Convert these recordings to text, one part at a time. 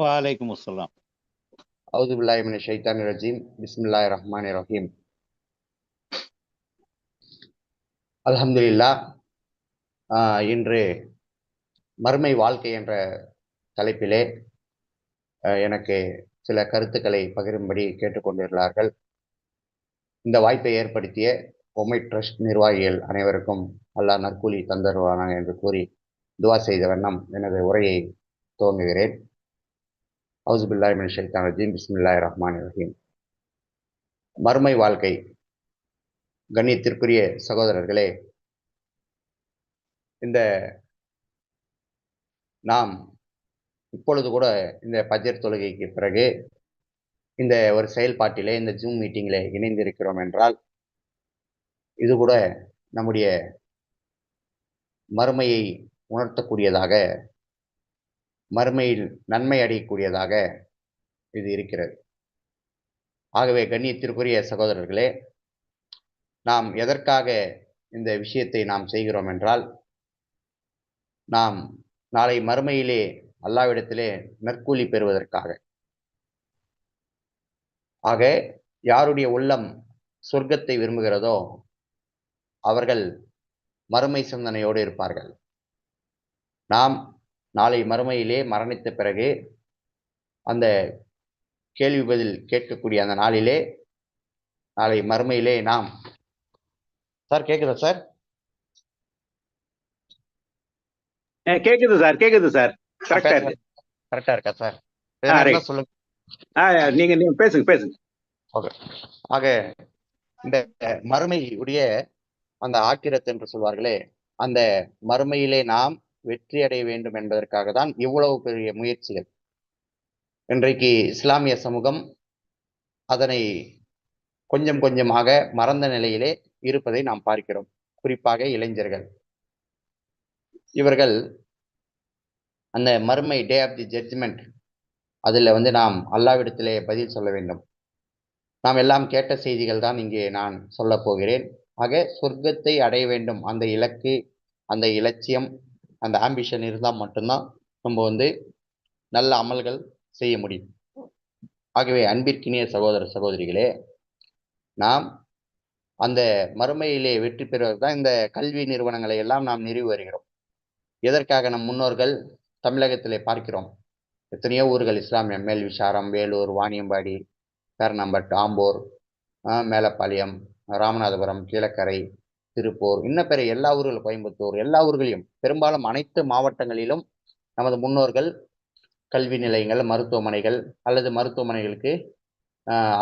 வலைக்கும் அஸ்லாம் அவுது பில்லாஹி மின ஷைத்தானிர் ரஜீம். பிஸ்மில்லாஹிர் ரஹ்மானிர் ரஹீம். அல்ஹம்துலில்லாஹ். இன்று மறுமை வாழ்க்கை என்ற தலைப்பிலே எனக்கு சில கருத்துக்களை பகிரும்படி கேட்டுக்கொண்டிருந்தார்கள் இந்த வாய்ப்பை ஏற்படுத்திய பொம்மை ட்ரஸ்ட் நிர்வாகிகள் அனைவருக்கும் அல்லாஹ் நற்கூலி தந்தருவானா என்று கூறி துவா செய்த வண்ணம் எனது உரையை துவங்குகிறேன். அவுஸ் பில்லாஹி மின ஷைத்தான் ரஜீம். பிஸ்மில்லாஹிர் ரஹ்மானிர் ரஹீம். மறுமை வாழ்க்கை. கண்ணியத்திற்குரிய சகோதரர்களே இந்த நாம் இப்பொழுது கூட இந்த பஜர் தொழுகைக்கு பிறகு இந்த ஒரு செயல்பாட்டிலே இந்த ஜூம் மீட்டிங்கில் இணைந்திருக்கிறோம் என்றால் இது கூட நம்முடைய மறுமையை உணர்த்தக்கூடியதாக மறுமையில் நன்மை அடையக்கூடியதாக இது இருக்கிறது. ஆகவே கண்ணியத்திற்குரிய சகோதரர்களே நாம் எதற்காக இந்த விஷயத்தை நாம் செய்கிறோம் என்றால் நாம் நாளை மறுமையிலே அல்லாவிடத்திலே நற்கூலி பெறுவதற்காக. ஆக யாருடைய உள்ளம் சொர்க்கத்தை விரும்புகிறதோ அவர்கள் மறுமை சிந்தனையோடு இருப்பார்கள். நாம் நாளை மறுமையிலே மரணித்த பிறகு அந்த கேள்வி பதில் கேட்கக்கூடிய அந்த நாளிலே நாளை மறுமையிலே நாம் சார் கேக்குதா சார்? கேக்குது சார் கேக்குது சார். கரெக்டா இருக்கு. கரெக்டா இருக்கா சார். சொல்லுங்க? நீங்க நீங்க பேசுங்க பேசுங்க. ஆக இந்த மறுமையுடைய அந்த ஆக்கிரத் என்று சொல்வார்களே அந்த மறுமையிலே நாம் வெற்றி அடைய வேண்டும் என்பதற்காக தான் இவ்வளவு பெரிய முயற்சிகள். இன்றைக்கு இஸ்லாமிய சமூகம் அதனை கொஞ்சம் கொஞ்சமாக மறந்த நிலையிலே இருப்பதை நாம் பார்க்கிறோம். குறிப்பாக இளைஞர்கள். இவர்கள் அந்த மறுமை டே ஆஃப் தி ஜட்ஜ்மெண்ட் அதில் வந்து நாம் அல்லாவிடத்திலே பதில் சொல்ல வேண்டும். நாம் எல்லாம் கேட்ட செய்திகள் தான் இங்கே நான் சொல்ல போகிறேன். ஆக சொர்க்கத்தை அடைய வேண்டும். அந்த இலக்கு அந்த இலட்சியம் அந்த ஆம்பிஷன் இருந்தால் மட்டும்தான் நம்ம வந்து நல்ல அமல்கள் செய்ய முடியும். ஆகவே அன்பிற்கினிய சகோதர சகோதரிகளே நாம் அந்த மறுமையிலே வெற்றி பெறுவது தான் இந்த கல்வி நிறுவனங்களை எல்லாம் நாம் நிறுவி வருகிறோம். எதற்காக நம் முன்னோர்கள் தமிழகத்திலே பார்க்கிறோம்? எத்தனையோ ஊர்கள் இஸ்லாமிய மேல் விசாரம் வேலூர் வாணியம்பாடி பேரணம்பட் ஆம்பூர் மேலப்பாளையம் ராமநாதபுரம் கீழக்கரை திருப்பூர் இன்ன பிற எல்லா ஊர்களும் கோயம்புத்தூர் எல்லா ஊர்களையும் பெரும்பாலும் அனைத்து மாவட்டங்களிலும் நமது முன்னோர்கள் கல்வி நிலையங்கள் மருத்துவமனைகள் அல்லது மருத்துவமனைகளுக்கு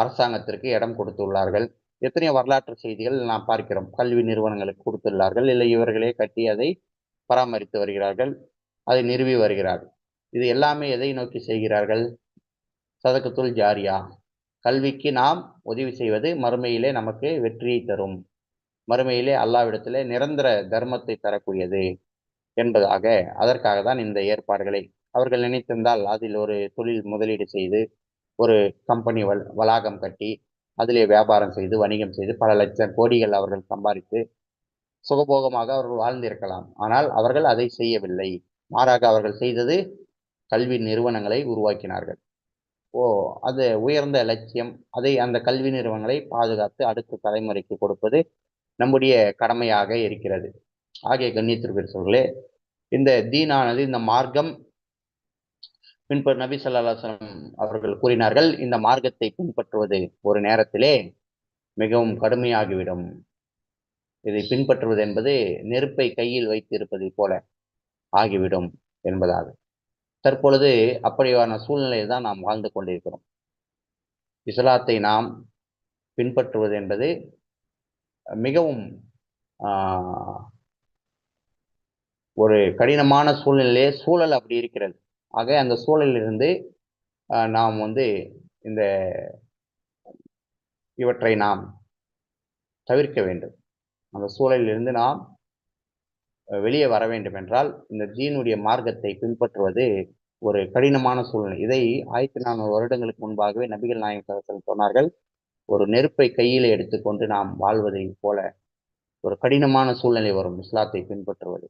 அரசாங்கத்திற்கு இடம் கொடுத்துள்ளார்கள். எத்தனையோ வரலாற்று செய்திகள் நாம் பார்க்கிறோம். கல்வி நிறுவனங்களுக்கு கொடுத்துள்ளார்கள். இல்லை இவர்களே கட்டி அதை பராமரித்து வருகிறார்கள். அதை நிறுவி வருகிறார்கள். இது எல்லாமே எதை நோக்கி செய்கிறார்கள்? சதக்கத்துள் ஜாரியா. கல்விக்கு நாம் உதவி செய்வது மறுமையிலே நமக்கு வெற்றியை தரும். மறுமையிலே அல்லாவிடத்திலே நிரந்தர தர்மத்தை தரக்கூடியது என்பதாக அதற்காக தான் இந்த ஏற்பாடுகளை அவர்கள் நினைத்திருந்தால் அதில் ஒரு தொழில் முதலீடு செய்து ஒரு கம்பெனி வள் வளாகம் கட்டி அதிலே வியாபாரம் செய்து வணிகம் செய்து பல லட்சம் கோடிகள் அவர்கள் சம்பாதித்து சுகபோகமாக அவர்கள் வாழ்ந்திருக்கலாம். ஆனால் அவர்கள் அதை செய்யவில்லை. மாறாக அவர்கள் செய்தது கல்வி நிறுவனங்களை உருவாக்கினார்கள். ஓ அது உயர்ந்த லட்சியம். அதை அந்த கல்வி நிறுவனங்களை பாதுகாத்து அடுத்த தலைமுறைக்கு கொடுப்பது நம்முடைய கடமையாக இருக்கிறது. ஆகிய கண்ணியத்திற்கு சொல்களே இந்த தீனானது இந்த மார்க்கம் பின்பற்ற நபி ஸல்லல்லாஹு அவர்கள் கூறினார்கள் இந்த மார்க்கத்தை பின்பற்றுவது ஒரு நேரத்திலே மிகவும் கடுமையாகிவிடும். இதை பின்பற்றுவது என்பது நெருப்பை கையில் வைத்திருப்பது போல ஆகிவிடும் என்பதாக. தற்பொழுது அப்படியான சூழ்நிலையில் தான் நாம் வாழ்ந்து கொண்டிருக்கிறோம். இஸ்லாத்தை நாம் பின்பற்றுவது என்பது மிகவும் ஒரு கடினமான சூழ்நிலையே சூழல் அப்படி இருக்கிறது. ஆக அந்த சூழலிலிருந்து நாம் வந்து இந்த இவற்றை நாம் தவிர்க்க வேண்டும். அந்த சூழலிலிருந்து நாம் வெளியே வர வேண்டும் என்றால் இந்த ஜீனுடைய மார்க்கத்தை பின்பற்றுவது ஒரு கடினமான சூழ்நிலை. இதை ஆயிரத்தி நானூறு வருடங்களுக்கு முன்பாகவே நபிகள் நாயகம் சொன்னார்கள் ஒரு நெருப்பை கையில் எடுத்துக்கொண்டு நாம் வாழ்வதை போல ஒரு கடினமான சூழ்நிலை வரும். இஸ்லாத்தை பின்பற்றுவது.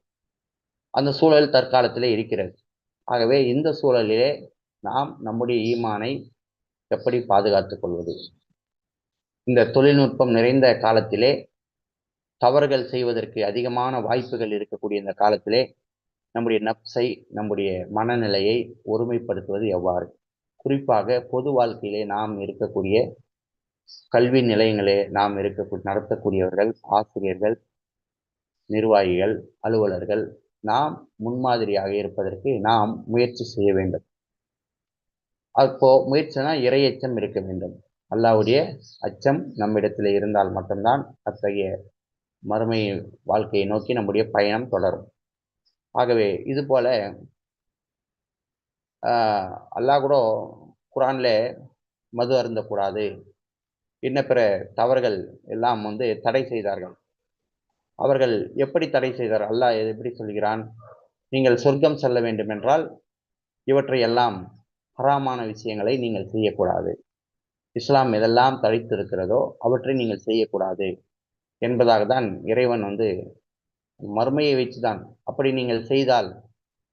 அந்த சூழல் தற்காலத்திலே இருக்கிறது. ஆகவே இந்த சூழலிலே நாம் நம்முடைய ஈமானை எப்படி பாதுகாத்துக் கொள்வது? இந்த தொழில்நுட்பம் நிறைந்த காலத்திலே தவறுகள் செய்வதற்கு அதிகமான வாய்ப்புகள் இருக்கக்கூடிய இந்த காலத்திலே நம்முடைய நப்சை நம்முடைய மனநிலையை ஒருமைப்படுத்துவது எவ்வாறு? குறிப்பாக பொது வாழ்க்கையிலே நாம் இருக்கக்கூடிய கல்வி நிலையங்களே நாம் இருக்க நடத்தக்கூடியவர்கள் ஆசிரியர்கள் நிர்வாகிகள் அலுவலர்கள் நாம் முன்மாதிரியாக இருப்பதற்கு நாம் முயற்சி செய்ய வேண்டும். அப்போ முயற்சினா இறையச்சம் இருக்க வேண்டும். அல்லாவுடைய அச்சம் நம்மிடத்தில் இருந்தால் மட்டும்தான் அத்தகைய மறுமை வாழ்க்கையை நோக்கி நம்முடைய பயணம் தொடரும். ஆகவே இது போல அல்லாஹ் கூட குரான்ல மது அருந்தக்கூடாது. இன்ன பிற தவறுகள் எல்லாம் வந்து தடை செய்தார்கள். அவர்கள் எப்படி தடை செய்தார்? அல்லாஹ் எப்படி சொல்கிறான்? நீங்கள் சொர்க்கம் செல்ல வேண்டும் என்றால் இவற்றை எல்லாம் ஹராமான விஷயங்களை நீங்கள் செய்யக்கூடாது. இஸ்லாம் எதெல்லாம் தடைத்திருக்கிறதோ அவற்றை நீங்கள் செய்யக்கூடாது என்பதாக தான் இறைவன் வந்து மறுமையை வச்சுதான் அப்படி நீங்கள் செய்தால்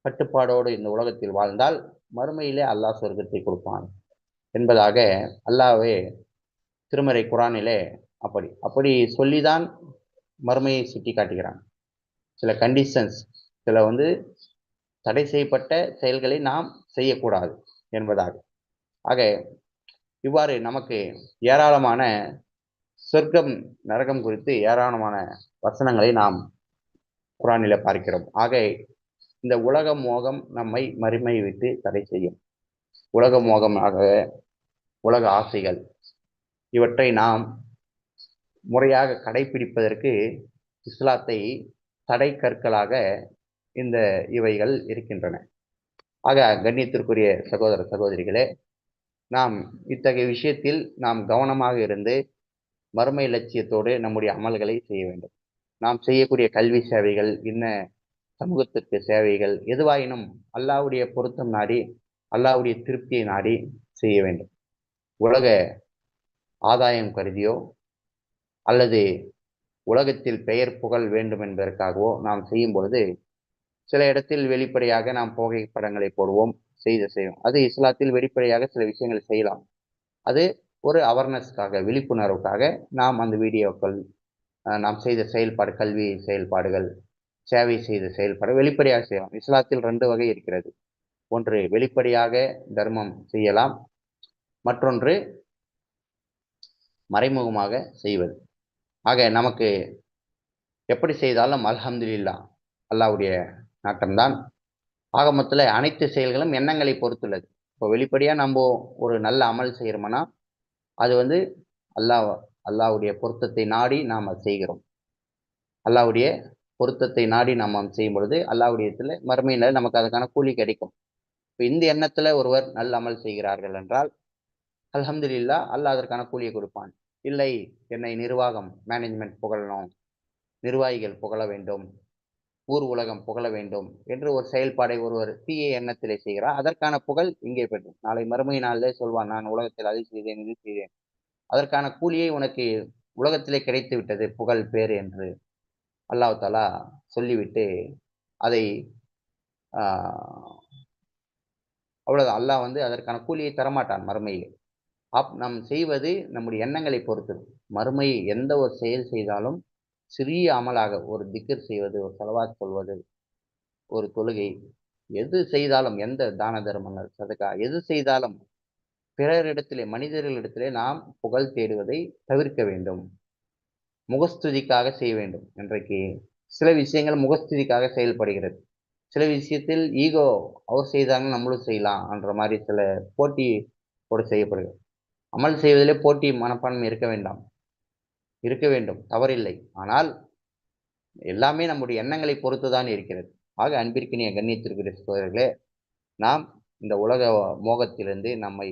கட்டுப்பாடோடு இந்த உலகத்தில் வாழ்ந்தால் மறுமையிலே அல்லாஹ் சொர்க்கத்தை கொடுப்பான் என்பதாக அல்லாவே திருமறை குரானிலே அப்படி. அப்படி சொல்லிதான் மறுமையை சுட்டி காட்டுகிறாங்க சில கண்டிஷன்ஸ் சில வந்து தடை செய்யப்பட்ட செயல்களை நாம் செய்யக்கூடாது என்பதாக. ஆக இவ்வாறு நமக்கு ஏராளமான சொர்க்கம் நரகம் குறித்து ஏராளமான வசனங்களை நாம் குரானில பார்க்கிறோம். ஆக இந்த உலக மோகம் நம்மை மறுமை விட்டு தடை செய்யும். உலக மோகமாக உலக ஆசைகள் இவற்றை நாம் முறையாக கடைபிடிப்பதற்கு இஸ்லாத்தை தடை கற்களாக இந்த இவைகள் இருக்கின்றன. ஆக கண்ணியத்திற்குரிய சகோதர சகோதரிகளே நாம் இத்தகைய விஷயத்தில் நாம் கவனமாக இருந்து மறுமை லட்சியத்தோடு நம்முடைய அமல்களை செய்ய வேண்டும். நாம் செய்யக்கூடிய கல்வி சேவைகள் இன்ன சமூகத்திற்கு சேவைகள் எதுவாயினும் அல்லாவுடைய பொருத்தம் நாடி அல்லாவுடைய திருப்தியை நாடி செய்ய வேண்டும். உலக ஆதாயம் கருதியோ? அல்லது உலகத்தில் பெயர் புகழ் வேண்டும் என்பதற்காகவோ நாம் செய்யும் பொழுது சில இடத்தில் வெளிப்படையாக நாம் புகைப்படங்களை போடுவோம் செய்த செய்வோம். அது இஸ்லாத்தில் வெளிப்படையாக சில விஷயங்களை செய்யலாம். அது ஒரு அவேர்னஸ்க்காக விழிப்புணர்வுக்காக நாம் அந்த வீடியோக்கள் நாம் செய்த செயல்பாடு கல்வி செயல்பாடுகள் சேவை செய்த செயல்பாடு வெளிப்படையாக செய்யலாம். இஸ்லாத்தில் ரெண்டு வகை இருக்கிறது. ஒன்று வெளிப்படையாக தர்மம் செய்யலாம். மற்றொன்று மறைமுகமாக செய்வது. ஆக நமக்கு எப்படி செய்தாலும் அல்ஹம்துலில்லா அல்லாவுடைய நாட்டம்தான். ஆக மொத்தத்தில் அனைத்து செயல்களும் எண்ணங்களை பொறுத்துள்ளது. இப்போ வெளிப்படையாக நம்ம ஒரு நல்ல அமல் செய்கிறோம்னா அது வந்து அல்லாஹ் அல்லாவுடைய பொருத்தத்தை நாடி நாம் செய்கிறோம். அல்லாவுடைய பொருத்தத்தை நாடி நாம் செய்யும் பொழுது அல்லாவுடையத்தில் மறுமையில நமக்கு அதுக்கான கூலி கிடைக்கும். இப்போ இந்த எண்ணத்தில் ஒருவர் நல்ல அமல் செய்கிறார்கள் என்றால் அல்ஹம்துலில்லா அல்லாஹ் அதற்கான கூலியை கொடுப்பான். இல்லை என்னை நிர்வாகம் மேனேஜ்மெண்ட் புகழணும். நிர்வாகிகள் புகழ வேண்டும். ஊர் உலகம் புகழ வேண்டும் என்று ஒரு செயல்பாடை ஒருவர் தீய எண்ணத்திலே செய்கிறார். அதற்கான புகழ் இங்கே பெற்றும் நாளை மறுமை நாளிலே சொல்வான் நான் உலகத்தில் அதை செய்தேன் இது செய்தேன். அதற்கான கூலியை உனக்கு உலகத்திலே கிடைத்து விட்டது புகழ் பேர் என்று அல்லாஹ் தாலா சொல்லிவிட்டு அதை அவ்வளோதான் அல்லாஹ் வந்து அதற்கான கூலியை தரமாட்டான் மறுமையில். அப் நாம் செய்வது நம்முடைய எண்ணங்களை பொறுத்தது. மறுமையை எந்த ஒரு செயல் செய்தாலும் சிறிய அமலாக ஒரு திக்கர் செய்வது ஒரு செலவாக சொல்வது ஒரு தொழுகை எது செய்தாலும் எந்த தான தர்மங்கள் சதுக்கா எது செய்தாலும் பிறரிடத்திலே மனிதர்களிடத்திலே நாம் புகழ் தேடுவதை தவிர்க்க வேண்டும். முகஸ்துதிக்காக செய்ய வேண்டும். இன்றைக்கு சில விஷயங்கள் முகஸ்துதிக்காக செயல்படுகிறது. சில விஷயத்தில் ஈகோ அவர் செய்தாங்க நம்மளும் செய்யலாம் என்ற மாதிரி சில போட்டி போடு செய்யப்படுகிறது. அமல் செய்வதிலே போட்டி மனப்பான்மை இருக்க வேண்டாம். இருக்க வேண்டும். தவறில்லை. ஆனால் எல்லாமே நம்முடைய எண்ணங்களை பொறுத்து தான் இருக்கிறது. ஆக அன்பிற்கினிய கண்ணியத்திற்குரிய சோதர்களே நாம் இந்த உலக மோகத்திலிருந்து நம்மை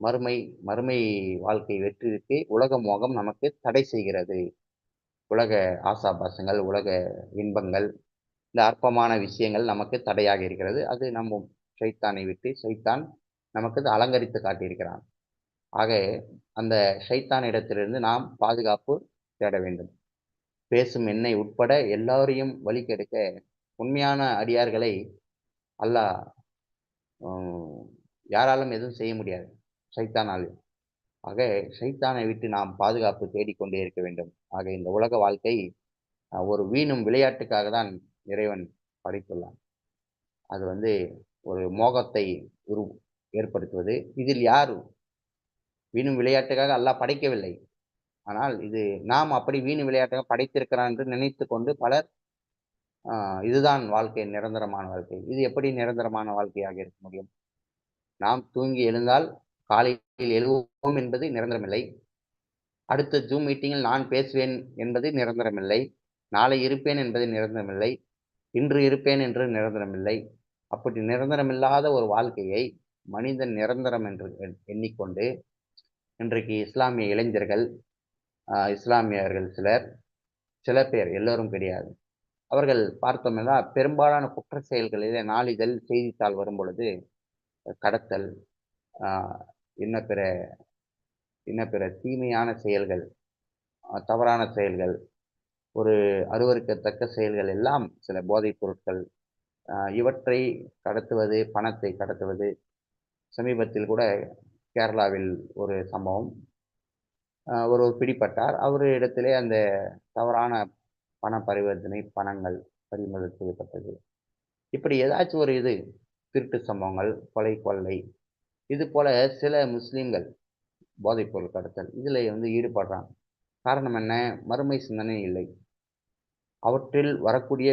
மறுமை மறுமை வாழ்க்கை வெற்றிக்கு உலக மோகம் நமக்கு தடை செய்கிறது. உலக ஆசாபாசங்கள் உலக இன்பங்கள் இந்த அற்பமான விஷயங்கள் நமக்கு தடையாக இருக்கிறது. அது நம்ம சைத்தானை விட்டு சைத்தான் நமக்கு அலங்கரித்து காட்டியிருக்கிறான். ஆக அந்த ஷைத்தான் இடத்திலிருந்து நாம் பாதுகாப்பு தேட வேண்டும். பேசும் எண்ணெய் உட்பட எல்லாரையும் வழி கெடுக்க உண்மையான அடியார்களை அல்லாஹ் யாராலும் எதுவும் செய்ய முடியாது. சைத்தானால் ஆக சைத்தானை விட்டு நாம் பாதுகாப்பு தேடிக்கொண்டே இருக்க வேண்டும். ஆக இந்த உலக வாழ்க்கை ஒரு வீணும் விளையாட்டுக்காக தான் இறைவன் படைத்துள்ளான். அது வந்து ஒரு மோகத்தை உரு ஏற்படுத்துவது. இதில் யார் வீணும் விளையாட்டுக்காக அல்லாஹ் படைக்கவில்லை. ஆனால் இது நாம் அப்படி வீணு விளையாட்டாக படைத்திருக்கிறான் என்று நினைத்து கொண்டு பலர் இதுதான் வாழ்க்கை நிரந்தரமான வாழ்க்கை. இது எப்படி நிரந்தரமான வாழ்க்கையாக இருக்க முடியும்? நாம் தூங்கி எழுந்தால் காலையில் எழுவோம் என்பது நிரந்தரமில்லை. அடுத்த ஜூம் மீட்டிங்கில் நான் பேசுவேன் என்பது நிரந்தரமில்லை. நாளை இருப்பேன் என்பது நிரந்தரமில்லை. இன்று இருப்பேன் என்று நிரந்தரமில்லை. அப்படி நிரந்தரமில்லாத ஒரு வாழ்க்கையை மனிதன் நிரந்தரம் என்று எண்- எண்ணிக்கொண்டு இன்றைக்கு இஸ்லாமிய இளைஞர்கள் இஸ்லாமியர்கள் சிலர் சில பேர் எல்லோரும் கிடையாது. அவர்கள் பார்த்தோம்னா பெரும்பாலான குற்ற செயல்களிலே நாளிதழ் செய்தித்தாள் வரும் பொழுது கடத்தல் இன்ன பிற இன்ன பிற தீமையான செயல்கள் தவறான செயல்கள் ஒரு அருவருக்கத்தக்க செயல்கள் எல்லாம் சில போதைப் பொருட்கள் இவற்றை கடத்துவது பணத்தை கடத்துவது சமீபத்தில் கூட கேரளாவில் ஒரு சம்பவம். ஒருவர் பிடிப்பட்டார் அவர் இடத்திலே அந்த தவறான பண பரிவர்த்தனை பணங்கள் பறிமுதல் செய்யப்பட்டது இப்படி ஏதாச்சும் ஒரு இது திருட்டு சம்பவங்கள் கொலை கொள்ளை இது போல சில முஸ்லீம்கள் போதைப்பொருள் கடத்தல் இதில் வந்து ஈடுபடுறாங்க. காரணம் என்ன? மறுமை சிந்தனை இல்லை. அவற்றில் வரக்கூடிய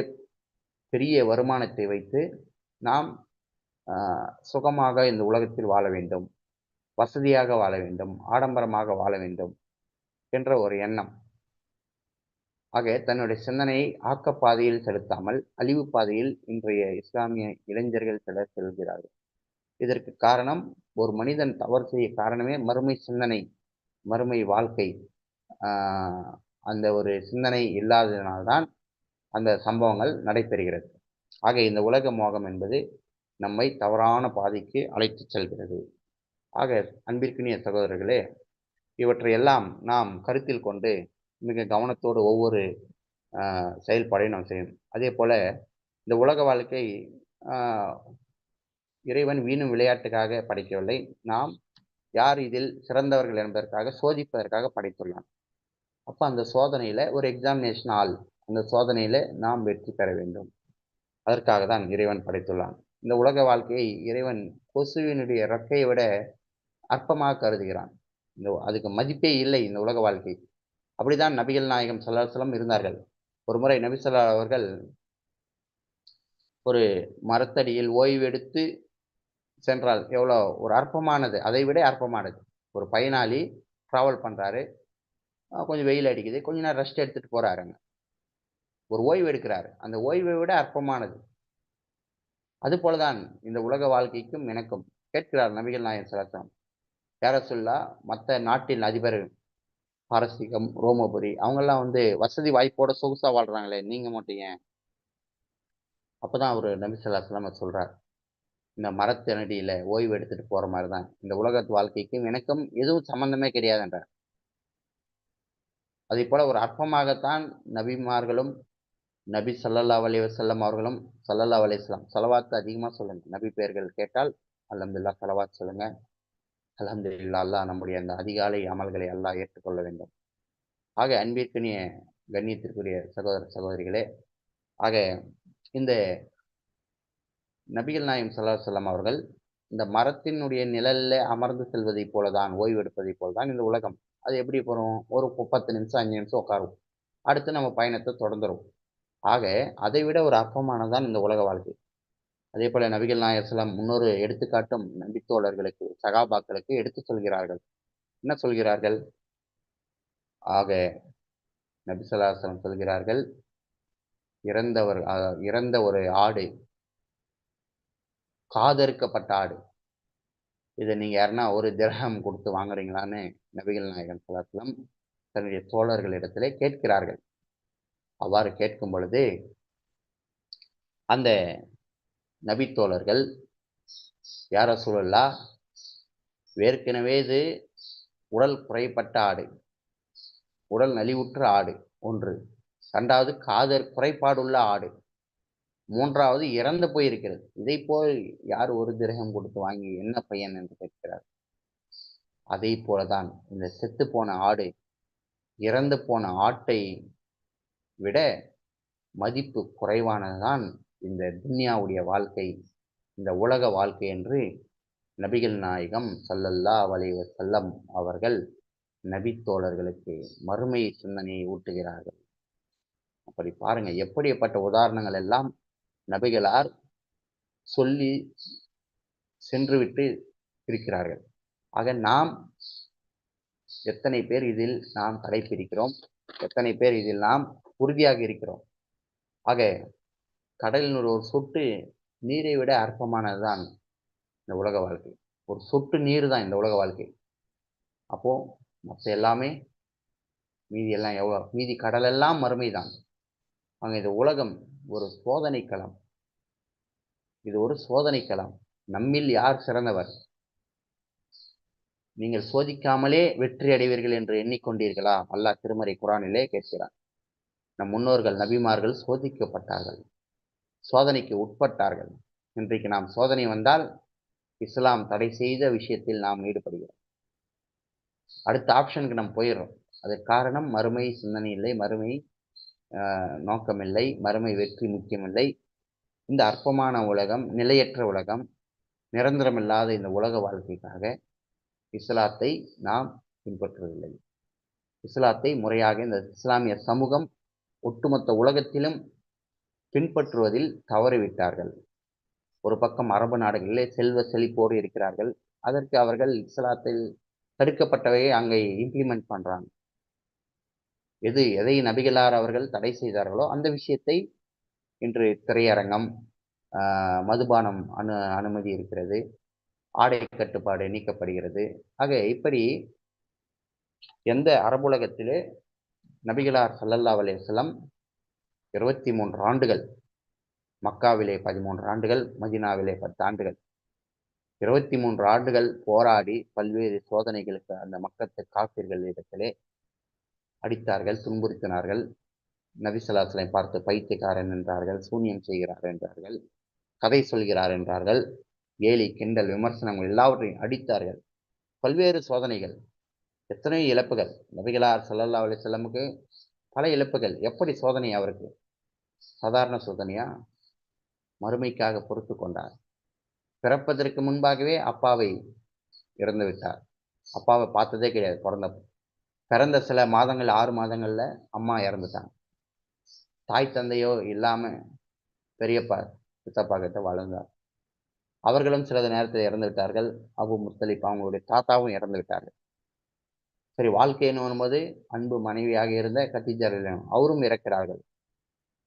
பெரிய வருமானத்தை வைத்து நாம் ஆஹ், சுகமாக இந்த உலகத்தில் வாழ வேண்டும். வசதியாக வாழ வேண்டும் ஆடம்பரமாக வாழ வேண்டும் என்ற ஒரு எண்ணம். ஆக தன்னுடைய சிந்தனையை ஆக்கப்பாதையில் செலுத்தாமல் அழிவு பாதையில் இன்றைய இஸ்லாமிய இளைஞர்கள் சிலர் செல்கிறார்கள். இதற்கு காரணம் ஒரு மனிதன் தவறு செய்ய காரணமே மறுமை சிந்தனை மறுமை வாழ்க்கை. அந்த ஒரு சிந்தனை இல்லாததினால்தான் அந்த சம்பவங்கள் நடைபெறுகிறது. ஆக இந்த உலக மோகம் என்பது நம்மை தவறான பாதைக்கு அழைத்து செல்கிறது. ஆக அன்பிற்கினிய சகோதரர்களே இவற்றையெல்லாம் நாம் கருத்தில் கொண்டு மிக கவனத்தோடு ஒவ்வொரு செயல்பாடையும் நாம் செய்யணும். அதே போல் இந்த உலக வாழ்க்கை இறைவன் வீணும் விளையாட்டுக்காக படைக்கவில்லை. நாம் யார் இதில் சிறந்தவர்கள் என்பதற்காக சோதிப்பதற்காக படைத்துள்ளான். அப்போ அந்த சோதனையில் ஒரு எக்ஸாமினேஷன் ஆள் அந்த சோதனையில் நாம் வெற்றி பெற வேண்டும். அதற்காக தான் இறைவன் படைத்துள்ளான். இந்த உலக வாழ்க்கையை இறைவன் கொசுவினுடைய ரெக்கையை விட அற்பமாக கருதுகிறான். இந்த அதுக்கு மதிப்பே இல்லை இந்த உலக வாழ்க்கை. அப்படிதான் நபிகள் நாயகம் சல்லாஹலம் இருந்தார்கள். ஒரு முறை நபி அவர்கள் ஒரு மரத்தடியில் ஓய்வெடுத்து சென்றால் எவ்வளோ ஒரு அற்பமானது. அதை விட அற்பமானது. ஒரு பயனாளி ட்ராவல் பண்ணுறாரு கொஞ்சம் வெயில் அடிக்குது. கொஞ்ச நேரம் ரெஸ்ட் எடுத்துகிட்டு போகிறாருங்க ஒரு ஓய்வு எடுக்கிறாரு. அந்த ஓய்வை விட அற்பமானது. அது போலதான் இந்த உலக வாழ்க்கைக்கும் எனக்கும். கேட்கிறார் நபிகள் நாயன் சலாசம் பேரசுல்லா மற்ற நாட்டின் அதிபர் பாரசீகம் ரோமபுரி அவங்கெல்லாம் வந்து வசதி வாய்ப்போட சொகுசா வாழ்றாங்களே நீங்க மட்டும் ஏன்? அப்பதான் அவர் நபி சொல்லாஸ்லாம் சொல்கிறார் இந்த மரத்தினடியில் ஓய்வு எடுத்துட்டு போற மாதிரி தான் இந்த உலகத்து வாழ்க்கைக்கும் எனக்கும் எதுவும் சம்மந்தமே கிடையாதுன்றார். அதே போல ஒரு அற்பமாகத்தான் நபிமார்களும் நபி சல்லல்லா அலி வசல்லம் அவர்களும் சல்லல்லா அலைஹி வஸல்லம் ஸலவாத்து அதிகமாக சொல்லுங்க. நபி பெயர்கள் கேட்டால் அல்ஹம்துலில்லாஹ் செலவாத் சொல்லுங்க. அலஹந்தது இல்லா அல்லா நம்முடைய அந்த அதிகாலை அமல்களை அல்லாஹ் ஏற்றுக்கொள்ள வேண்டும். ஆக அன்பிற்கினிய கண்ணியத்திற்குரிய சகோதர சகோதரிகளே ஆக இந்த நபிகள் நாயம் சல்லா சொல்லம் அவர்கள் இந்த மரத்தினுடைய நிழல்ல அமர்ந்து செல்வதைப் போலதான் ஓய்வெடுப்பதைப் போலதான் இந்த உலகம். அது எப்படி போகிறோம் ஒரு பத்து நிமிஷம் அஞ்சு நிமிஷம் உட்காருவோம் அடுத்து நம்ம பயணத்தை தொடர்ந்துரும். ஆக அதை விட ஒரு அற்பமானதான் இந்த உலக வாழ்க்கை. அதே போல நபிகள் நாயர்ஸ்லாம் முன்னொரு எடுத்துக்காட்டும் நம்பித்தோழர்களுக்கு சகாபாக்களுக்கு எடுத்து சொல்கிறார்கள். என்ன சொல்கிறார்கள்? ஆக நபிசல்லாசலம் சொல்கிறார்கள் இறந்தவர் இறந்த ஒரு ஆடு காதறுக்கப்பட்ட ஆடு இதை நீங்க யாருன்னா ஒரு திரகம் கொடுத்து வாங்குறீங்களான்னு நபிகள் நாயகன் சலாசலம் தன்னுடைய தோழர்களிடத்திலே கேட்கிறார்கள். அவ்வாறு கேட்கும் பொழுது அந்த நபித்தோழர்கள் யார சூழல்லா ஏற்கனவே இது உடல் குறைப்பட்ட ஆடு உடல் நலிவுற்ற ஆடு ஒன்று. இரண்டாவது காதர் குறைபாடுள்ள ஆடு. மூன்றாவது இறந்து போயிருக்கிறது. இதை போல் யார் ஒரு திரகம் கொடுத்து வாங்கி என்ன பையன் என்று கேட்கிறார்? அதே போலதான் இந்த செத்து போன ஆடு இறந்து போன ஆட்டை விட மதிப்பு குறைவானதுதான் இந்த துன்யாவுடைய வாழ்க்கை இந்த உலக வாழ்க்கை என்று நபிகள் நாயகம் சல்லல்லா வலைவ செல்லம் அவர்கள் நபித்தோழர்களுக்கு மறுமை சிந்தனையை ஊட்டுகிறார்கள். அப்படி பாருங்க எப்படிப்பட்ட உதாரணங்கள் எல்லாம் நபிகளார் சொல்லி சென்றுவிட்டு இருக்கிறார்கள். ஆக நாம் எத்தனை பேர் இதில் நாம் கடைபிடிக்கிறோம் எத்தனை பேர் இதில் நாம் உறுதியாக இருக்கிறோம். ஆக கடலில் ஒரு சொட்டு நீரை விட அற்பமானதுதான் இந்த உலக வாழ்க்கை. ஒரு சொட்டு நீர் தான் இந்த உலக வாழ்க்கை. அப்போது மற்ற எல்லாமே மீதி எல்லாம் எவ்வளோ? மீதி கடலெல்லாம் மறுமை தான் அங்கே இந்த உலகம் ஒரு சோதனை களம். இது ஒரு சோதனை களம். நம்மில் யார் சிறந்தவர்? நீங்கள் சோதிக்காமலே வெற்றி அடைவீர்கள் என்று எண்ணிக்கொண்டீர்களா? அல்லாஹ் திருமறை குரானிலே கேட்கிறான். நம் முன்னோர்கள் நபிமார்கள் சோதிக்கப்பட்டார்கள். சோதனைக்கு உட்பட்டார்கள். இன்றைக்கு நாம் சோதனை வந்தால் இஸ்லாம் தடை செய்த விஷயத்தில் நாம் ஈடுபடுகிறோம். அடுத்த ஆப்ஷனுக்கு நாம் போயிடுறோம். அதற்கு காரணம் மறுமை சிந்தனை இல்லை மறுமை நோக்கமில்லை மறுமை வெற்றி முக்கியமில்லை. இந்த அற்பமான உலகம் நிலையற்ற உலகம் நிரந்தரமில்லாத இந்த உலக வாழ்க்கைக்காக இஸ்லாத்தை நாம் பின்பற்றுவதில்லை. இஸ்லாத்தை முறையாக இந்த இஸ்லாமிய சமூகம் ஒட்டுமொத்த உலகத்திலும் பின்பற்றுவதில் தவறிவிட்டார்கள். ஒரு பக்கம் அரபு நாடுகளிலே செல்வ செழிப்போடு இருக்கிறார்கள். அதற்கு அவர்கள் இஸ்லாத்தில் தடுக்கப்பட்டவையை அங்கே இம்ப்ளிமெண்ட் பண்றாங்க. எது எதை நபிகளார் அவர்கள் தடை செய்தார்களோ அந்த விஷயத்தை இன்று திரையரங்கம் மதுபானம் அனு அனுமதி இருக்கிறது. ஆடை கட்டுப்பாடு நீக்கப்படுகிறது. ஆக இப்படி எந்த அரபுலகத்திலே நபிகளார் சல்லல்லா அலையம் இருபத்தி மூன்று ஆண்டுகள் மக்காவிலே பதிமூன்று ஆண்டுகள் மதினாவிலே பத்து ஆண்டுகள். இருபத்தி மூன்று ஆண்டுகள் போராடி பல்வேறு சோதனைகளுக்கு அந்த மக்கத்து காப்பீர்கள் இடத்திலே அடித்தார்கள் துன்புறுத்தினார்கள். நபிசலாசலை பார்த்து பைத்தியக்காரன் என்றார்கள் சூன்யம் செய்கிறார் என்றார்கள் கதை சொல்கிறார் என்றார்கள் கேலி கிண்டல் விமர்சனங்கள் எல்லாவற்றையும் அடித்தார்கள். பல்வேறு சோதனைகள் எத்தனை இழப்புகள். நபிகளார் சல்லல்லா அலி செல்லமுக்கு பல இழப்புகள். எப்படி சோதனை அவருக்கு? சாதாரண சோதனையா? மறுமைக்காக பொறுத்து கொண்டார். பிறப்பதற்கு முன்பாகவே அப்பாவை இறந்து விட்டார். அப்பாவை பார்த்ததே கிடையாது பிறந்த பிறந்த சில மாதங்கள் ஆறு மாதங்களில் அம்மா இறந்துட்டாங்க. தாய் தந்தையோ இல்லாமல் பெரியப்பா சித்தப்பா கிட்ட வளர்ந்தார் அவர்களும் சிறிது நேரத்தில் இறந்து விட்டார்கள் அபு முத்தலிப் அவங்களுடைய தாத்தாவும் இறந்து விட்டார்கள். சரி வாழ்க்கைன்னு வரும்போது அன்பு மனைவியாக இருந்த கத்திஜர் அவரும் இறக்கிறார்கள்.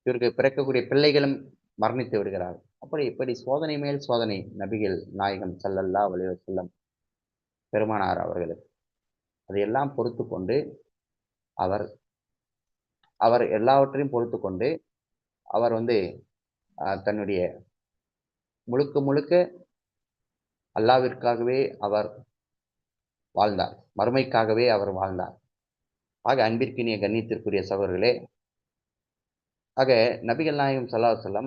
இவருக்கு பிறக்கக்கூடிய பிள்ளைகளும் மரணித்து விடுகிறார். அப்படி இப்படி சோதனை மேல் சோதனை நபிகள் நாயகம் சல்லல்லா வலிவ செல்லம் பெருமானார் அவர்களுக்கு. அதையெல்லாம் பொறுத்து கொண்டு அவர் அவர் எல்லாவற்றையும் பொறுத்து கொண்டு அவர் வந்து தன்னுடைய முழுக்க முழுக்க அல்லாவிற்காகவே அவர் வாழ்ந்தார். மறுமைக்காகவே அவர் வாழ்ந்தார். ஆக அன்பிற்கினிய கண்ணியத்திற்குரிய சகோதரர்களே ஆக நபிகள் நாயகம் சல்லா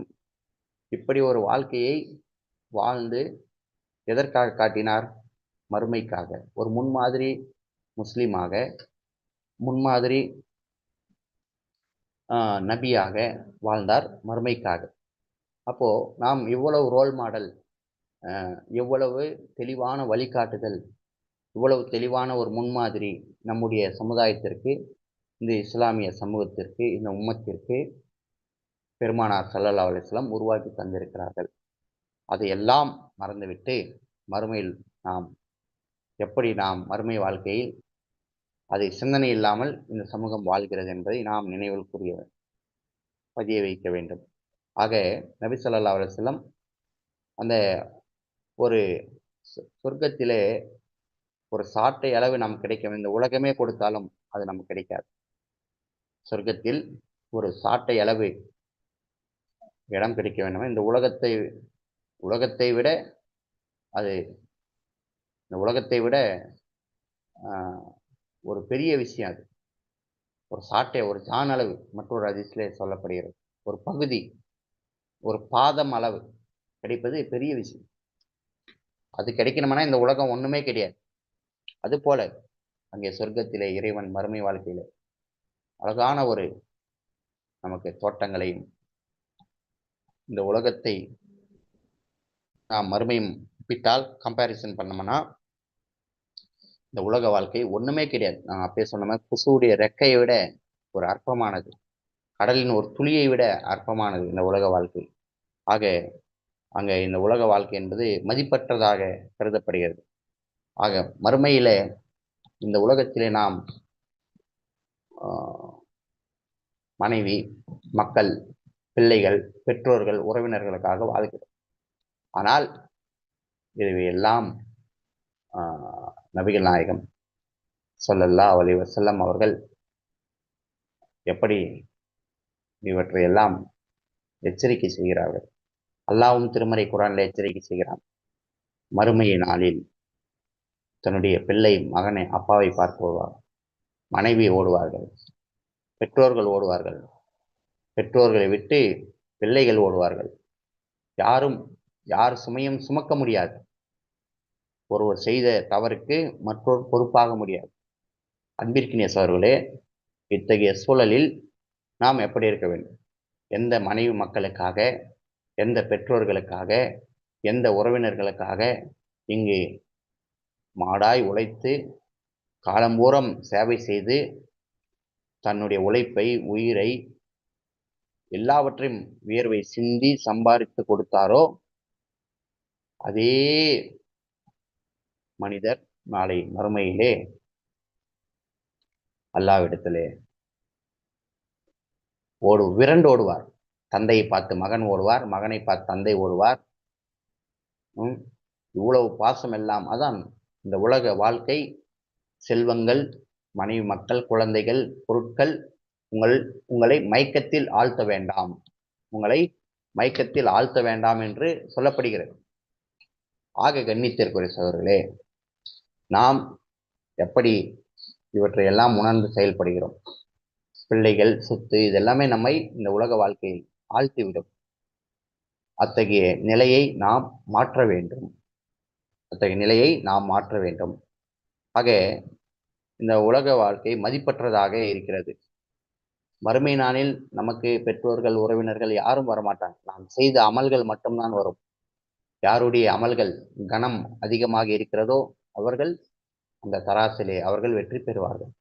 இப்படி ஒரு வாழ்க்கையை வாழ்ந்து எதற்காக காட்டினார்? மறுமைக்காக. ஒரு முன்மாதிரி முஸ்லீமாக முன்மாதிரி நபியாக வாழ்ந்தார் மறுமைக்காக. அப்போது நாம் இவ்வளவு ரோல் மாடல் எவ்வளவு தெளிவான வழிகாட்டுதல் இவ்வளவு தெளிவான ஒரு முன்மாதிரி நம்முடைய சமுதாயத்திற்கு இந்த இஸ்லாமிய சமூகத்திற்கு இந்த உம்மத்திற்கு பெருமானார் சல்லல்லா அலிஸ்லாம் உருவாக்கி தந்திருக்கிறார்கள். அதையெல்லாம் மறந்துவிட்டு மறுமையில் நாம் எப்படி நாம் மறுமை வாழ்க்கையில் அதை சிந்தனை இல்லாமல் இந்த சமூகம் வாழ்கிறது என்பதை நாம் நினைவில் கூறிய பதிய வைக்க வேண்டும். ஆக நபி சொல்லா அலுவலம் அந்த ஒரு சொர்க்கத்திலே ஒரு சாட்டை அளவு நமக்கு கிடைக்கும். இந்த உலகமே கொடுத்தாலும் அது நமக்கு கிடைக்காது. சொர்க்கத்தில் ஒரு சாட்டை அளவு இடம் கிடைக்க வேண்டும்? இந்த உலகத்தை உலகத்தை விட அது இந்த உலகத்தை விட ஒரு பெரிய விஷயம் அது. ஒரு சாட்டை ஒரு ஜான் அளவு மற்றொரு அதிசலே சொல்லப்படுகிறது. ஒரு பகுதி ஒரு பாதம் அளவு கிடைப்பது பெரிய விஷயம். அது கிடைக்கணும்னா இந்த உலகம் ஒன்றுமே கிடையாது. அது போல அங்கே சொர்க்கத்திலே இறைவன் மறுமை வாழ்க்கையிலே அழகான ஒரு நமக்கு தோட்டங்களையும் இந்த உலகத்தை நாம் மறுமையும் ஒப்பிட்டால் கம்பேரிசன் பண்ணோம்னா இந்த உலக வாழ்க்கை ஒன்றுமே கிடையாது. நான் அப்பயே சொன்ன மாதிரி குசுவுடைய ரெக்கையை விட ஒரு அற்பமானது. கடலின் ஒரு துளியை விட அற்பமானது இந்த உலக வாழ்க்கை. ஆக அங்கே இந்த உலக வாழ்க்கை என்பது மதிப்பற்றதாக கருதப்படுகிறது. ஆக மறுமையில இந்த உலகத்திலே நாம் மனைவி மக்கள் பிள்ளைகள் பெற்றோர்கள் உறவினர்களுக்காக வாழ்கிறோம். ஆனால் இவையெல்லாம் எல்லாம் நபிகள் நாயகம் சொல்லல்லா அலி வசல்லம் அவர்கள் எப்படி இவற்றை எல்லாம் எச்சரிக்கை செய்கிறார்கள்? அல்லாவும் திருமறை குரானில் எச்சரிக்கை செய்கிறான். மறுமைய நாளில் தன்னுடைய பிள்ளை மகனை அப்பாவை பார்க்க ஓடுவார் மனைவி ஓடுவார்கள். பெற்றோர்கள் ஓடுவார்கள். பெற்றோர்களை விட்டு பிள்ளைகள் ஓடுவார்கள். யாரும் யார் சுமையும் சுமக்க முடியாது. ஒருவர் செய்த தவறுக்கு மற்றொரு பொறுப்பாக முடியாது. அன்பிற்கினேஸ் சோர்களே இத்தகைய சூழலில் நாம் எப்படி இருக்க வேண்டும்? எந்த மனைவி மக்களுக்காக எந்த பெற்றோர்களுக்காக எந்த உறவினர்களுக்காக இங்கு மாடாய் உழைத்து காலம்பூரம் சேவை செய்து தன்னுடைய உழைப்பை உயிரை எல்லாவற்றையும் வியர்வை சிந்தி சம்பாதித்து கொடுத்தாரோ அதே மனிதர் நாளை மறுமையிலே அல்லாவிடத்திலே ஓடு விரண்டு ஓடுவார். தந்தையை பார்த்து மகன் ஓடுவார் மகனை பார்த்து தந்தை ஓடுவார். இவ்வளவு பாசம் எல்லாம் அதான் இந்த உலக வாழ்க்கை. செல்வங்கள் மனைவி மக்கள் குழந்தைகள் பொருட்கள் உங்கள் உங்களை மயக்கத்தில் ஆழ்த்த வேண்டாம். உங்களை மயக்கத்தில் ஆழ்த்த வேண்டாம் என்று சொல்லப்படுகிறது. ஆக கண்ணித்திற்குரிய சகோதரர்களே நாம் எப்படி இவற்றை எல்லாம் உணர்ந்து செயல்படுகிறோம்? பிள்ளைகள் சொத்து இதெல்லாமே நம்மை இந்த உலக வாழ்க்கையில் ஆழ்த்திவிடும். அத்தகைய நிலையை நாம் மாற்ற வேண்டும். அத்தகைய நிலையை நாம் மாற்ற வேண்டும். ஆக இந்த உலக வாழ்க்கை மதிப்பற்றதாக இருக்கிறது. மறுமை நாளில் நமக்கு பெற்றோர்கள் உறவினர்கள் யாரும் வரமாட்டாங்க. நாம் செய்த அமல்கள் மட்டும்தான் வரும். யாருடைய அமல்கள் கனம் அதிகமாக இருக்கிறதோ அவர்கள் அந்த தராசிலே அவர்கள் வெற்றி பெறுவார்கள்.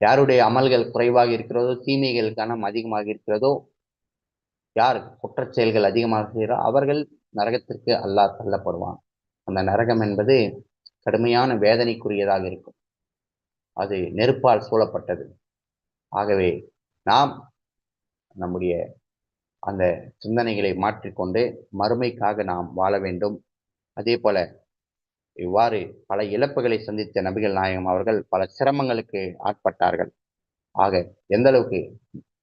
யாருடைய அமல்கள் குறைவாக இருக்கிறதோ தீமைகள் கனம் அதிகமாக இருக்கிறதோ யார் குற்றச் செயல்கள் அதிகமாக செய்கிறோ அவர்கள் நரகத்திற்கு அல்லாஹ் தள்ளப்படுவான். அந்த நரகம் என்பது கடுமையான வேதனைக்குரியதாக இருக்கும். அது நெருப்பால் சூழப்பட்டது. ஆகவே நாம் நம்முடைய அந்த சிந்தனைகளை மாற்றிக்கொண்டு மறுமைக்காக நாம் வாழ வேண்டும். அதே போல இவ்வாறு பல இழப்புகளை சந்தித்த நபிகள் நாயகம் அவர்கள் பல சிரமங்களுக்கு ஆட்பட்டார்கள். ஆக எந்த அளவுக்கு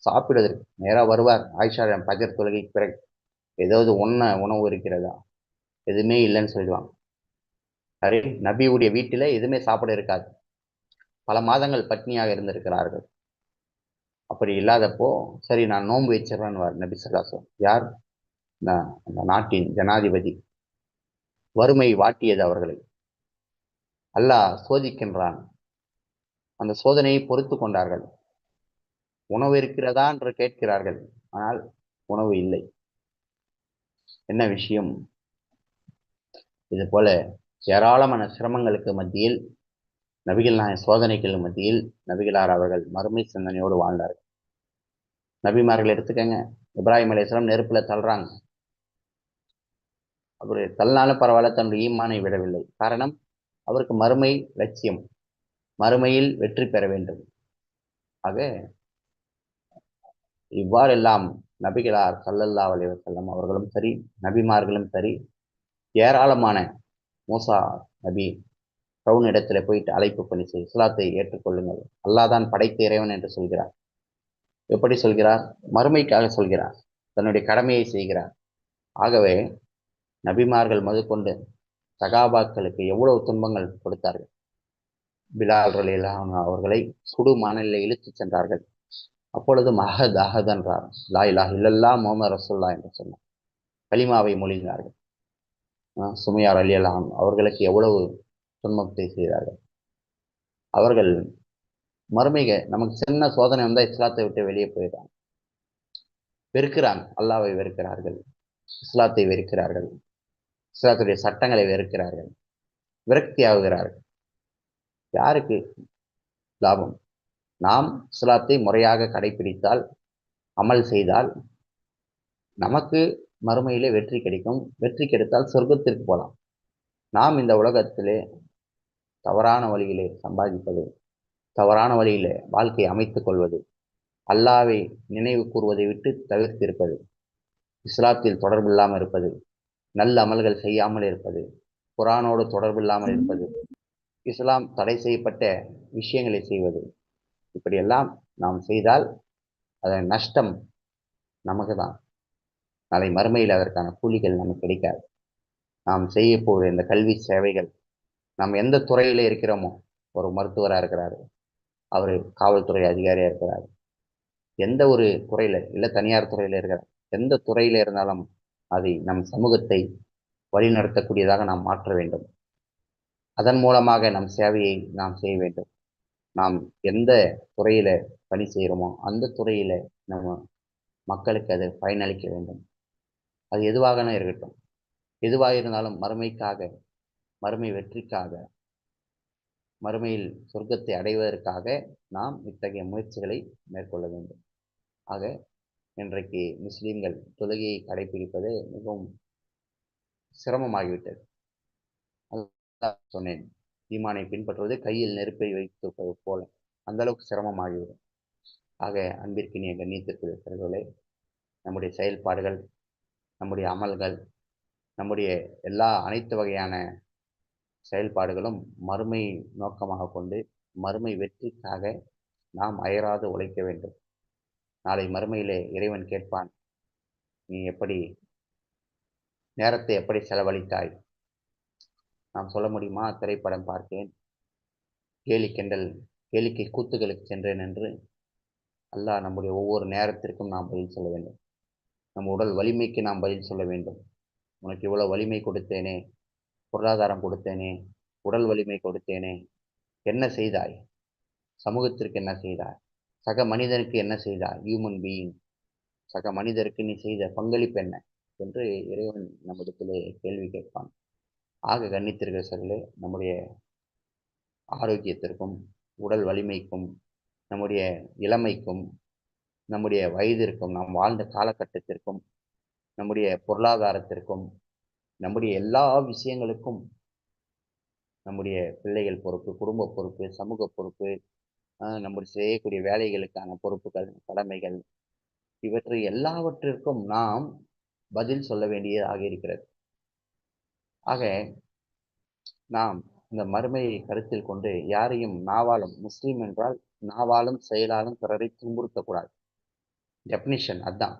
சாப்பிடுவதற்கு நேராக வருவார். ஆயிஷா பகிர் தொழுகைக்கு பிறகு ஏதாவது உண்ண உணவு இருக்கிறதா? எதுவுமே இல்லைன்னு சொல்லிடுவாங்க. சரி நபியுடைய வீட்டில் எதுவுமே சாப்பிட இருக்காது. பல மாதங்கள் பட்னியாக இருந்திருக்கிறார்கள். அப்படி இல்லாதப்போ சரி நான் நோன்பு வச்சிடறேன்னு நபி சொல்லாசம் யார்? நான் அந்த நாட்டின் ஜனாதிபதி. வறுமை வாட்டியது அவர்களை. அல்லாஹ் சோதிக்கின்றான். அந்த சோதனையை பொறுத்து கொண்டார்கள். உணவு இருக்கிறதா என்று கேட்கிறார்கள். ஆனால் உணவு இல்லை. என்ன விஷயம்? இது போல ஏராளமான சிரமங்களுக்கு மத்தியில் நபிகள் நாய சோதனைகள் மத்தியில் நபிகளார் அவர்கள் மறுமை சிந்தனையோடு வாழ்ந்தார்கள். நபிமார்கள் எடுத்துக்கங்க. இப்ராஹிம் அலையாம் நெருப்புல தள்ளுறாங்க. அவர் தள்ளினாலும் பரவாயில்ல தன்னுடைய ஈமானை விடவில்லை. காரணம் அவருக்கு மறுமை லட்சியம். மறுமையில் வெற்றி பெற வேண்டும். ஆக இவ்வாறெல்லாம் நபிகளார் சல்லல்லா அலைவசல்லம் அவர்களும் சரி நபிமார்களும் சரி ஏராளமான மூசா நபி டவுன் இடத்துல போயிட்டு அழைப்பு பண்ணி செய் இஸ்லாத்தை ஏற்றுக்கொள்ளுங்கள். அல்லாதான் படைத்த இறைவன் என்று சொல்கிறார். எப்படி சொல்கிறார்? மறுமைக்காக சொல்கிறார். தன்னுடைய கடமையை செய்கிறார். ஆகவே நபிமார்கள் முதற்கொண்டு சகாபாக்களுக்கு எவ்வளவு துன்பங்கள் கொடுத்தார்கள்? பிலால் ரலியல்லாஹு அவர்களை சுடு மணலில் இழுத்துச் சென்றார்கள். அப்பொழுது மஹத் அஹத் என்றார். லா இலாஹ இல்லல்லா முகமது ரசுல்லா என்று சொன்னார். கலிமாவை மொழிந்தார்கள் ஆஹ் சுமையார் அலி அல்லாம் அவர்களுக்கு எவ்வளவு துன்பத்தை செய்தார்கள். அவர்கள் மறுமைக நமக்கு சின்ன சோதனை வந்தால் இஸ்லாத்தை விட்டு வெளியே போயிடுறாங்க. வெறுக்கிறாங்க. அல்லாவை வெறுக்கிறார்கள். இஸ்லாத்தை வெறுக்கிறார்கள். இஸ்லாத்துடைய சட்டங்களை வெறுக்கிறார்கள். விரக்தி ஆகுகிறார்கள் யாருக்கு லாபம்? நாம் இஸ்லாத்தை முறையாக கடைபிடித்தால் அமல் செய்தால் நமக்கு மறுமையிலே வெற்றி கிடைக்கும். வெற்றி கிடைத்தால் சொர்க்கத்திற்கு போகலாம். நாம் இந்த உலகத்திலே தவறான வழியிலே சம்பாதிப்பது தவறான வழியிலே வாழ்க்கையை அமைத்துக் கொள்வது அல்லாவை நினைவு கூறுவதை விட்டு தவிர்த்திருப்பது இஸ்லாத்தில் தொடர்பு இல்லாமல் இருப்பது நல்ல அமல்கள் செய்யாமல் இருப்பது குரானோடு தொடர்பில்லாமல் இருப்பது இஸ்லாம் தடை செய்யப்பட்ட விஷயங்களை செய்வது. இப்படியெல்லாம் நாம் செய்தால் அதன் நஷ்டம் நமக்கு தான் நாளை மறுமையில் அதற்கான கூலிகள் நமக்கு கிடைக்காது. நாம் செய்ய போகிற இந்த கல்வி சேவைகள் நாம் எந்த துறையில் இருக்கிறோமோ ஒரு மருத்துவராக இருக்கிறாரு அவர் காவல்துறை அதிகாரியாக இருக்கிறார் எந்த ஒரு துறையில் இல்லை தனியார் துறையில் இருக்கிறார் எந்த துறையில் இருந்தாலும் அதை நம் சமூகத்தை வழிநடத்தக்கூடியதாக நாம் மாற்ற வேண்டும். அதன் மூலமாக நம் சேவையை நாம் செய்ய வேண்டும். நாம் எந்த துறையில பணி செய்கிறோமோ அந்த துறையில நம்ம மக்களுக்கு அது பயனளிக்க வேண்டும். அது எதுவாகனா இருக்கட்டும். எதுவாக இருந்தாலும் மறுமைக்காக மறுமை வெற்றிக்காக மறுமையில் சொர்க்கத்தை அடைவதற்காக நாம் இத்தகைய முயற்சிகளை மேற்கொள்ள வேண்டும். ஆக இன்றைக்கு முஸ்லீம்கள் தொழுகையை கடைபிடிப்பது மிகவும் சிரமமாகிவிட்டது. சொன்னேன் ஈமானை பின்பற்றுவது கையில் நெருப்பை வைத்திருப்பது போல அந்த அளவுக்கு சிரமமாகிவிடும். ஆக அன்பிற்கினிய கண்ணியத்திற்குரியவர்களே நம்முடைய செயல்பாடுகள் நம்முடைய அமல்கள் நம்முடைய எல்லா அனைத்து வகையான செயல்பாடுகளும் மறுமை நோக்கமாக கொண்டு மறுமை வெற்றிக்காக நாம் அயராது உழைக்க வேண்டும். நாளை மறுமையிலே இறைவன் கேட்பான் நீ எப்படி நேரத்தை எப்படி செலவழித்தாய்? நாம் சொல்ல முடியுமா? திரைப்படம் பார்த்தேன் கேலி கிண்டல் கேளிக்கை கூத்துகளுக்கு சென்றேன் என்று அல்லாஹ் நம்முடைய ஒவ்வொரு நேரத்திற்கும் நாம் பதில் சொல்ல வேண்டும். நம் உடல் வலிமைக்கு நாம் பதில் சொல்ல வேண்டும். உனக்கு இவ்வளோ வலிமை கொடுத்தேனே பொருளாதாரம் கொடுத்தேனே உடல் வலிமை கொடுத்தேனே என்ன செய்தாய்? சமூகத்திற்கு என்ன செய்தாய்? சக மனிதனுக்கு என்ன செய்தாய்? ஹியூமன் பீயிங் சக மனிதருக்கு நீ செய்த பங்களிப்பு என்ன? என்று இறைவன் நம்மிடத்திலே கேள்வி கேட்பான். ஆக கண்ணித்திருக்கிற சொல்லே நம்முடைய ஆரோக்கியத்திற்கும் உடல் வலிமைக்கும் நம்முடைய இளமைக்கும் நம்முடைய வயதிற்கும் நாம் வாழ்ந்த காலகட்டத்திற்கும் நம்முடைய பொருளாதாரத்திற்கும் நம்முடைய எல்லா விஷயங்களுக்கும் நம்முடைய பிள்ளைகள் பொறுப்பு குடும்ப பொறுப்பு சமூக பொறுப்பு நம்முடைய செய்யக்கூடிய வேலைகளுக்கான பொறுப்புகள் கடமைகள் இவற்றை எல்லாவற்றிற்கும் நாம் பதில் சொல்ல வேண்டியதாக இருக்கிறது. ஆக நாம் இந்த மறுமையை கருத்தில் கொண்டு யாரையும் நாவாலும் முஸ்லீம் என்றால் நாவாலும் செயலாலும் பிறரை துன்புறுத்தக்கூடாது. டெபினிஷன் அதுதான்.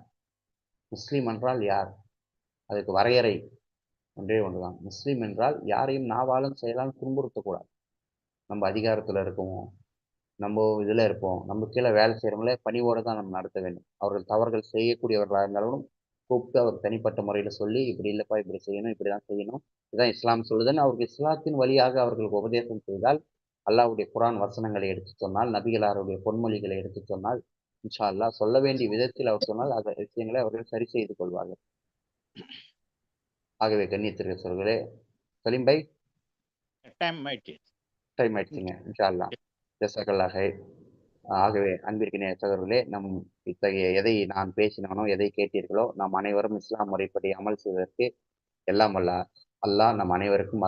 முஸ்லீம் என்றால் யார்? அதுக்கு வரையறை ஒன்றே ஒன்றுதான். முஸ்லீம் என்றால் யாரையும் நாவாலும் செயலாலும் துன்புறுத்தக்கூடாது. நம்ம அதிகாரத்தில் இருக்கோம் நம்ம இதில் இருப்போம் நம்ம கீழே வேலை செய்கிறவங்களே பணிவோடு தான் நம்ம நடத்த வேண்டும். அவர்கள் தவறுகள் செய்யக்கூடியவர்களாக இருந்தாலும் கூப்பிட்டு அவர் தனிப்பட்ட முறையில் சொல்லி இப்படி இல்லைப்பா இப்படி செய்யணும் இப்படி தான் செய்யணும் இதுதான் இஸ்லாம் சொல்லுதுன்னு அவருக்கு இஸ்லாத்தின் வழியாக அவர்களுக்கு உபதேசம் செய்தால் அல்லாவுடைய குரான் வசனங்களை எடுத்து சொன்னால் நபிகளாருடைய பொன்மொழிகளை எடுத்து சொன்னால் இன்ஷா அல்லா சொல்ல வேண்டிய விதத்தில் அவர் சொன்னால் அந்த விஷயங்களை அவர்கள் சரி செய்து கொள்வார்கள். ஆகவே கண்ணியத்திற்கு சொல்களே சலீம் பை டைம் ஆயிடுச்சு. டைம் ஆயிடுச்சுங்க இன்ஷா அல்லா ஜசகல்லாக ஆகவே அன்பிற்கின சகோதரர்களே நம் இத்தகைய எதை நான் பேசினானோ எதை கேட்டீர்களோ நாம் அனைவரும் இஸ்லாம் முறைப்படி அமல் செய்வதற்கு எல்லாம் அல்ல அல்லாஹ் நம் அனைவருக்கும்